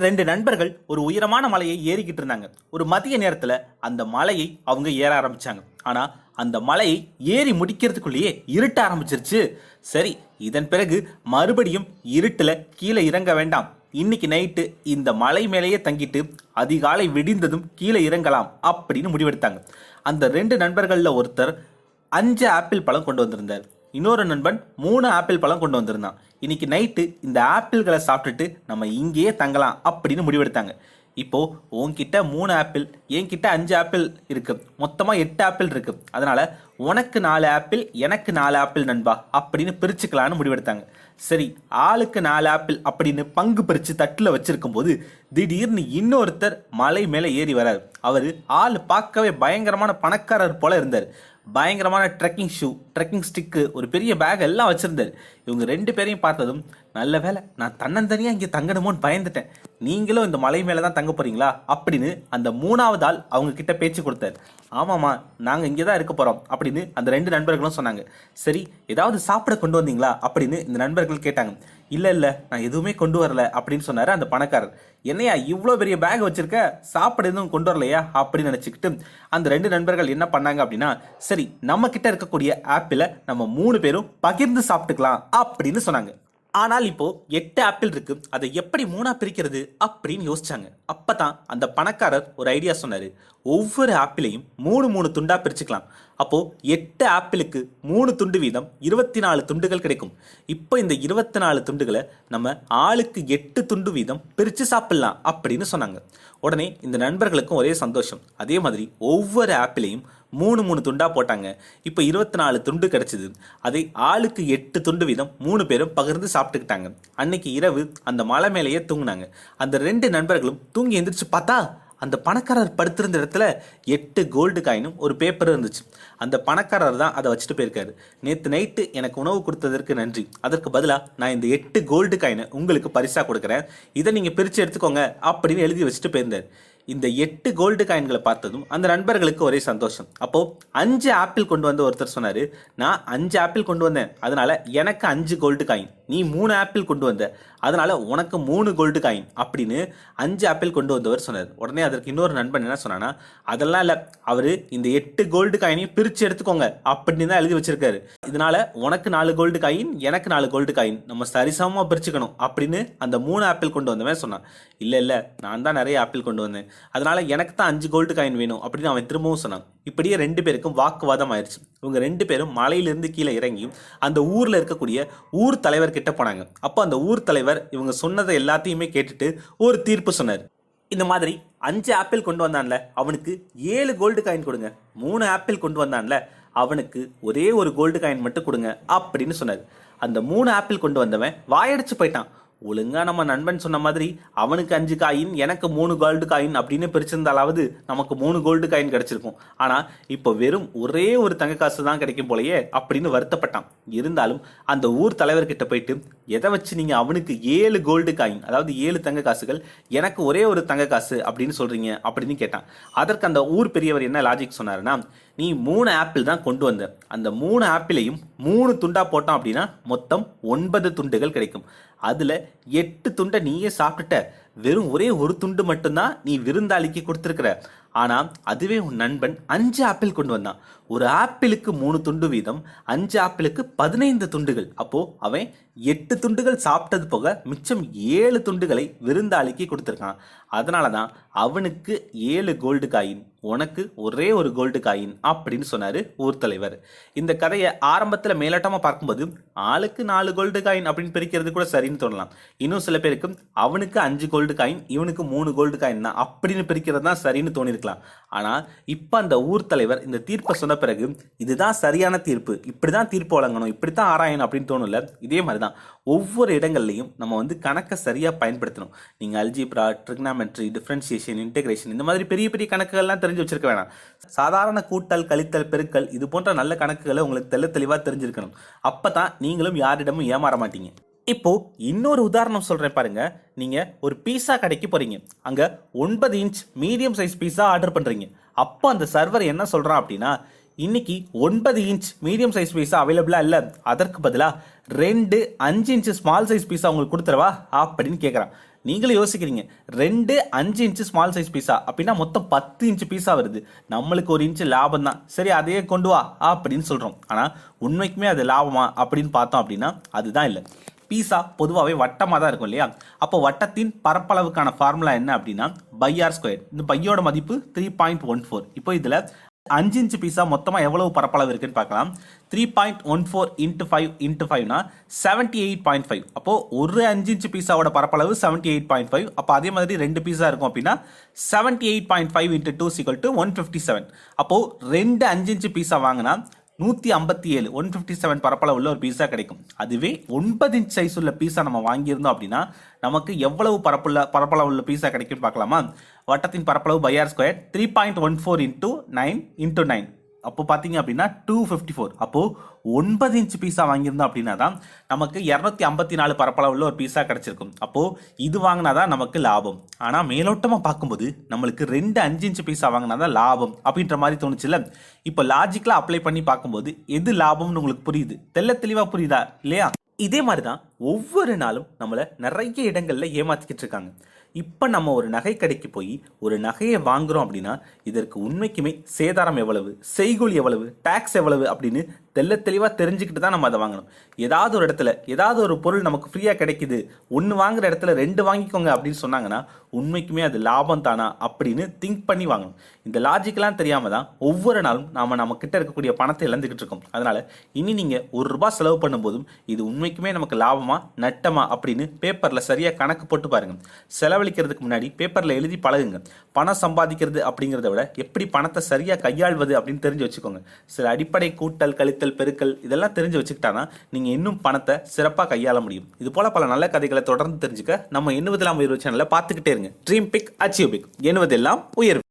ரெண்டு நண்பர்கள் ஒரு உயரமான மலையை ஏறிக்கிட்டு இருந்தாங்க. ஒரு மதிய நேரத்துல அந்த மலையை அவங்க ஏற ஆரம்பிச்சாங்க. ஆனா அந்த மலையை ஏறி முடிக்கிறதுக்குள்ளேயே இருட்ட ஆரம்பிச்சிருச்சு. சரி இதன் பிறகு மறுபடியும் இருட்டுல கீழே இறங்க வேண்டாம். இன்னைக்கு நைட்டு இந்த மலை மேலேயே தங்கிட்டு அதிகாலை விடிந்ததும் கீழே இறங்கலாம் அப்படின்னு முடிவெடுத்தாங்க. அந்த ரெண்டு நண்பர்களில் ஒருத்தர் அஞ்சு ஆப்பிள் பழம் கொண்டு வந்திருந்தார். இன்னொரு நண்பன் மூணு ஆப்பிள் பழம் கொண்டு வந்திருந்தான். இன்னைக்கு நைட்டு இந்த ஆப்பிள்களை சாப்பிட்டுட்டு நம்ம இங்கேயே தங்கலாம் அப்படின்னு முடிவெடுத்தாங்க. இப்போ உன்கிட்ட மூணு ஆப்பிள் என்கிட்ட அஞ்சு ஆப்பிள் இருக்கு. மொத்தமா எட்டு ஆப்பிள் இருக்கு. அதனால உனக்கு நாலு ஆப்பிள் எனக்கு நாலு ஆப்பிள் நண்பா அப்படின்னு பிரிச்சுக்கலான்னு முடிவெடுத்தாங்க. சரி ஆளுக்கு நாலு ஆப்பிள் அப்படின்னு பங்கு பிரித்து தட்டில் வச்சிருக்கும் போது திடீர்னு இன்னொருத்தர் மலை மேலே ஏறி வராரு. அவர் ஆள் பார்க்கவே பயங்கரமான பணக்காரர் போல இருந்தார். பயங்கரமான ட்ரெக்கிங் ஷூ ட்ரெக்கிங் ஸ்டிக்கு ஒரு பெரிய பேக் எல்லாம் வச்சுருந்தார். இவங்க ரெண்டு பேரையும் பார்த்ததும் நல்ல வேலை நான் தன்னந்தனியாக இங்கே தங்கணுமோன்னு பயந்துட்டேன். நீங்களும் இந்த மலை மேலே தான் தங்க போறீங்களா? அப்படின்னு அந்த மூணாவது ஆள் அவங்க கிட்ட பேச்சு கொடுத்தாரு. ஆமாம்மா நாங்கள் இங்கே தான் இருக்க போகிறோம் அப்படின்னு அந்த ரெண்டு நண்பர்களும் சொன்னாங்க. சரி ஏதாவது சாப்பிட கொண்டு வந்தீங்களா? அப்படின்னு இந்த நண்பர்கள் கேட்டாங்க. இல்லை இல்லை நான் எதுவுமே கொண்டு வரல அப்படின்னு சொன்னார் அந்த பணக்காரர். என்னையா இவ்வளோ பெரிய பேக் வச்சுருக்க? சாப்பிட எதுவும் கொண்டு வரலையா? அப்படின்னு நினச்சிக்கிட்டு அந்த ரெண்டு நண்பர்கள் என்ன பண்ணாங்க அப்படின்னா சரி நம்ம கிட்ட இருக்கக்கூடிய ஆப்பில் நம்ம மூணு பேரும் பகிர்ந்து சாப்பிட்டுக்கலாம் அப்படின்னு சொன்னாங்க. ஆனால் இப்போ எட்டு ஆப்பிள் இருக்கு. அதை எப்படி மூணா பிரிக்கிறது அப்படின்னு யோசிச்சாங்க. அப்பதான் அந்த பணக்காரர் ஒரு ஐடியா சொன்னாரு. ஒவ்வொரு ஆப்பிளையும் மூணு மூணு துண்டா பிரிச்சுக்கலாம். அப்போ எட்டு ஆப்பிளுக்கு மூணு துண்டு வீதம் இருபத்தி நாலு துண்டுகள் கிடைக்கும். இப்போ இந்த இருபத்தி நாலு துண்டுகளை நம்ம ஆளுக்கு எட்டு துண்டு வீதம் பிரித்து சாப்பிடலாம் அப்படின்னு சொன்னாங்க. உடனே இந்த நண்பர்களுக்கும் ஒரே சந்தோஷம். அதே மாதிரி ஒவ்வொரு ஆப்பிளையும் மூணு மூணு துண்டாக போட்டாங்க. இப்போ இருபத்தி நாலு துண்டு கிடச்சிது. அதை ஆளுக்கு எட்டு துண்டு வீதம் மூணு பேரும் பகிர்ந்து சாப்பிட்டுக்கிட்டாங்க. அன்னைக்கு இரவு அந்த மலை மேலேயே தூங்கினாங்க. அந்த ரெண்டு நண்பர்களும் தூங்கி எந்திரிச்சு பார்த்தா அந்த பணக்காரர் படுத்திருந்த இடத்துல எட்டு கோல்டு காயினும் ஒரு பேப்பரும் இருந்துச்சு. அந்த பணக்காரர் தான் அதை வச்சுட்டு போயிருக்காரு. நேற்று நைட்டு எனக்கு உணவு கொடுத்ததற்கு நன்றி. அதற்கு பதிலாக நான் இந்த எட்டு கோல்டு காயினை உங்களுக்கு பரிசாக கொடுக்குறேன். இதை நீங்கள் பிரித்து எடுத்துக்கோங்க அப்படின்னு எழுதி வச்சுட்டு போயிருந்தார். இந்த எட்டு கோல்டு காயின்களை பார்த்ததும் அந்த நண்பர்களுக்கு ஒரே சந்தோஷம். அப்போ அஞ்சு ஆப்பிள் கொண்டு வந்த ஒருத்தர் சொன்னாரு நான் அஞ்சு ஆப்பிள் கொண்டு வந்தேன். அதனால எனக்கு அஞ்சு கோல்டு காயின் நீ மூணு ஆப்பிள் கொண்டு வந்த. அதனால உனக்கு மூணு கோல்டு காயின் அப்படின்னு அஞ்சு ஆப்பிள் கொண்டு வந்தவர் சொன்னார். உடனே அதற்கு இன்னொரு நண்பன் என்ன சொன்னானா அதெல்லாம் இல்லை. அவர் இந்த எட்டு கோல்டு காயினையும் பிரித்து எடுத்துக்கோங்க. அப்படின்னு தான் எழுதி வச்சிருக்காரு. இதனால உனக்கு நாலு கோல்டு காயின் எனக்கு நாலு கோல்டு காயின் நம்ம சரிசமமாக பிரிச்சுக்கணும். அப்படின்னு அந்த மூணு ஆப்பிள் கொண்டு வந்தவன் சொன்னான். இல்லை இல்லை. நான் தான் நிறைய ஆப்பிள் கொண்டு வந்தேன். அதனால் எனக்கு தான் அஞ்சு கோல்டு காயின் வேணும் அப்படின்னு அவன் திரும்பவும் சொன்னான். இப்படியே ரெண்டு பேருக்கும் வாக்குவாதம் ஆயிடுச்சு இவங்க ரெண்டு பேரும் மலையிலிருந்து கீழே இறங்கி அந்த ஊரில் இருக்கக்கூடிய ஊர் தலைவர்கிட்ட போனாங்க. அப்போ அந்த ஊர் தலைவர் இவங்க சொன்னதை எல்லாத்தையுமே கேட்டுட்டு ஒரு தீர்ப்பு சொன்னார். இந்த மாதிரி அஞ்சு ஆப்பிள் கொண்டு வந்தான்ல அவனுக்கு ஏழு கோல்டு காயின் கொடுங்க. மூணு ஆப்பிள் கொண்டு வந்தான்ல அவனுக்கு ஒரே ஒரு கோல்டு காயின் மட்டும் கொடுங்க அப்படின்னு சொன்னார். அந்த மூணு ஆப்பிள் கொண்டு வந்தவன் வாயடிச்சு போயிட்டான். ஒழுங்கா நம்ம நண்பன் சொன்ன மாதிரி அவனுக்கு அஞ்சு காயின் எனக்கு மூணு கோல்டு காயின் அப்படின்னு பிரிச்சிருந்தாலாவது நமக்கு மூணு கோல்டு காயின் கிடைச்சிருக்கும். ஆனா இப்போ வெறும் ஒரே ஒரு தங்க காசு தான் கிடைக்கும் போலயே அப்படின்னு வருத்தப்பட்டான். இருந்தாலும் அந்த ஊர் தலைவர்கிட்ட போயிட்டு எதை வச்சு நீங்க அவனுக்கு ஏழு கோல்டு காயின் அதாவது ஏழு தங்க காசுகள் எனக்கு ஒரே ஒரு தங்க காசு அப்படின்னு சொல்றீங்க? அப்படின்னு கேட்டான். அதற்கு அந்த ஊர் பெரியவர் என்ன லாஜிக் சொன்னாருன்னா நீ மூணு ஆப்பிள் தான் கொண்டு வந்த. அந்த மூணு ஆப்பிளையும் மூணு துண்டா போட்டோம் அப்படின்னா மொத்தம் ஒன்பது துண்டுகள் கிடைக்கும். அதில் எட்டு துண்டை நீயே சாப்பிட்டுட்ட. வெறும் ஒரே ஒரு துண்டு மட்டும்தான் நீ விருந்தாளிக்கு கொடுத்துருக்குற. ஆனால் அதுவே உன் நண்பன் அஞ்சு ஆப்பிள் கொண்டு வந்தான். ஒரு ஆப்பிளுக்கு மூணு துண்டு வீதம் அஞ்சு ஆப்பிளுக்கு பதினைந்து துண்டுகள். அப்போ அவன் எட்டு துண்டுகள் சாப்பிட்டது போக மிச்சம் ஏழு துண்டுகளை விருந்தாளிக்கு கொடுத்துருக்கான். அதனால தான் அவனுக்கு ஏழு கோல்டு காயின் உனக்கு ஒரே ஒரு கோல்டு காயின் அப்படின்னு சொன்னார் ஊர் தலைவர். இந்த கதையை ஆரம்பத்தில் மேலோட்டமாக பார்க்கும்போது ஆளுக்கு நாலு கோல்டு காயின் அப்படின்னு பிரிக்கிறது கூட சரின்னு தோணலாம். இன்னும் சில பேருக்கு அவனுக்கு அஞ்சு கோல்டு காயின் இவனுக்கு மூணு கோல்டு காயின் தான் அப்படின்னு பிரிக்கிறது தான் சரின்னு தோணிருக்கலாம். ஆனால் இப்போ அந்த ஊர் தலைவர் இந்த தீர்ப்பை சொன்ன பிறகு இதுதான் சரியான தீர்ப்பு இப்படி தான் தீர்ப்பு வழங்கணும் இப்படி தான் ஆராயணும் அப்படின்னு தோணும்ல? இதே மாதிரி தான் ஒவ்வொரு இடங்கள்லையும் நம்ம வந்து கணக்கை சரியாக பயன்படுத்தணும். நீங்கள் அல்ஜிப்ரா ட்ரிக்னாமெட்ரி டிஃப்ரென்சியேஷன் இன்டெகிரேஷன் இந்த மாதிரி பெரிய பெரிய கணக்குகள்லாம் தெரிஞ்சு வச்சிருக்க வேணாம். சாதாரண கூட்டல் கழித்தல் பெருக்கல் இது போன்ற நல்ல கணக்குகளை உங்களுக்கு தெள்ள தெளிவாக தெரிஞ்சிருக்கணும். அப்போ தான் நீங்களும் யாரிடமும் ஏமாற மாட்டீங்க. இப்போ இன்னொரு உதாரணம் சொல்றேன் பாருங்க. நீங்க ஒரு பீஸா கடைக்கு போறீங்க. அங்க ஒன்பது inch medium size pizza order பண்றீங்க. அப்போ அந்த சர்வர் என்ன சொல்றான் அப்படின்னா இன்னைக்கு ஒன்பது இன்ச் மீடியம் சைஸ் பீஸா அவைலபிளா இல்லை. அதற்கு பதிலாக ரெண்டு அஞ்சு இன்ச்சு ஸ்மால் சைஸ் பீஸா உங்களுக்கு கொடுத்துறவா அப்படின்னு கேட்குறான் நீங்களும் யோசிக்கிறீங்க. ரெண்டு அஞ்சு இன்ச்சு ஸ்மால் சைஸ் பீஸா அப்படின்னா மொத்தம் பத்து இன்ச்சு பீஸா வருது. நம்மளுக்கு ஒரு இன்ச்சு லாபம் தான் சரி அதையே கொண்டு வா அப்படின்னு சொல்கிறோம் ஆனால் உண்மைக்குமே அது லாபமா அப்படின்னு பார்த்தோம் அப்படின்னா அதுதான் இல்லை. பீஸா பொதுவாகவே வட்டமாக தான் இருக்கும் இல்லையா? அப்போ வட்டத்தின் பரப்பளவுக்கான ஃபார்முலா என்ன அப்படின்னா பை ஆர் ஸ்கொயர் இந்த பையோட மதிப்பு த்ரீ பாயிண்ட் ஒன் ஃபோர் இப்போ இதில் அஞ்சு இன்ச்சு பீஸா மொத்தமாக எவ்வளவு பரப்பளவு இருக்குன்னு பார்க்கலாம். Three point one four into five into ஃபைவ்னா seventy eight point five அப்போது ஒரு அஞ்சு இன்ச்சு பீஸாவோட பரப்பளவு செவன்ட்டி எயிட் பாயிண்ட் ஃபைவ் அப்போ அதே மாதிரி ரெண்டு பீஸா இருக்கும் அப்படின்னா seventy eight point five into two சிக்கல் டு ஒன் ஃபிஃப்டி செவன் அப்போது ரெண்டு அஞ்சு இன்ச்சு பீஸா வாங்கினா நூற்றி ஐம்பத்தி ஏழு ஒன் ஃபிஃப்டி செவன் பரப்பளவு உள்ள ஒரு பீஸா கிடைக்கும். அதுவே ஒன்பது இன்ச் சைஸ் உள்ள பீஸா நம்ம வாங்கியிருந்தோம் அப்படின்னா நமக்கு எவ்வளவு பரப்புள்ள பரப்பளவு உள்ள பீஸா கிடைக்கும்னு பார்க்கலாமா? வட்டத்தின் பரப்பளவு pi r square three point one four into nine into nine அப்போ பார்த்தீங்க அப்படின்னா டூ ஃபிஃப்டி ஃபோர் அப்போது ஒன்பது இன்ச் பீஸா வாங்கியிருந்தோம் அப்படின்னா தான் நமக்கு இரநூத்தி ஐம்பத்தி நாலு பரப்பளவுள்ள ஒரு பீஸா கிடச்சிருக்கும். அப்போது இது வாங்கினா தான் நமக்கு லாபம். ஆனால் மேலோட்டமாக பார்க்கும்போது நம்மளுக்கு ரெண்டு அஞ்சு இன்ச் பீஸா வாங்கினா தான் லாபம் அப்படின்ற மாதிரி தோணுச்சுல இப்போ லாஜிக்கலாக அப்ளை பண்ணி பார்க்கும்போது எது லாபம்னு உங்களுக்கு புரியுது? தெள்ள தெளிவாக புரியுதா? இல்லையா? இதே மாதிரி தான் ஒவ்வொரு நாளும் நம்மளை நிறைய இடங்களில் ஏமாத்திக்கிட்டு இருக்காங்க. இப்போ நம்ம ஒரு நகை கடைக்கு போய் ஒரு நகையை வாங்குகிறோம் அப்படின்னா இதற்கு உண்மைக்குமே சேதாரம் எவ்வளவு? செய்கூலி எவ்வளவு? டேக்ஸ் எவ்வளவு? அப்படின்னு தெள்ள தெளிவாக தெரிஞ்சுக்கிட்டு தான் நம்ம அதை வாங்கணும். ஏதாவது ஒரு இடத்துல ஏதாவது ஒரு பொருள் நமக்கு ஃப்ரீயாக கிடைக்குது ஒன்று வாங்குற இடத்துல ரெண்டு வாங்கிக்கோங்க அப்படின்னு சொன்னாங்கன்னா உண்மைக்குமே அது லாபம் தானா அப்படின்னு திங்க் பண்ணி வாங்கணும். இந்த லாஜிக்கெலாம் தெரியாமல் தான் ஒவ்வொரு நாளும் நாம நம்ம கிட்ட இருக்கக்கூடிய பணத்தை இழந்துக்கிட்டு இருக்கோம். அதனால் இனி நீங்கள் ஒரு ரூபாய் செலவு பண்ணும்போதும் இது உண்மைக்குமே நமக்கு லாபமா நட்டமா அப்படின்னு பேப்பரில் சரியாக கணக்கு போட்டு பாருங்கள் செலவழிக்கிறதுக்கு முன்னாடி பேப்பரில் எழுதி பழகுங்க. பணம் சம்பாதிக்கிறது அப்படிங்கிறத விட எப்படி பணத்தை சரியாக கையாள்வது அப்படின்னு தெரிஞ்சு வச்சுக்கோங்க. சில அடிப்படை கூட்டல் கழித்தல் பெருக்கல் இதெல்லாம் தெரிஞ்சு வச்சுக்கிட்டாதான் நீங்க இன்னும் பணத்தை சிறப்பாக கையாள முடியும். இது போல பல நல்ல கதைகளை தொடர்ந்து தெரிஞ்சுக்க நம்ம எண்ணுவதெல்லாம் உயர்வு சேனலை பார்த்துக்கிட்டே இருங்க. ட்ரீம் பிக் அச்சீவ் பிக் எண்ணுவதெல்லாம் உயர்வு.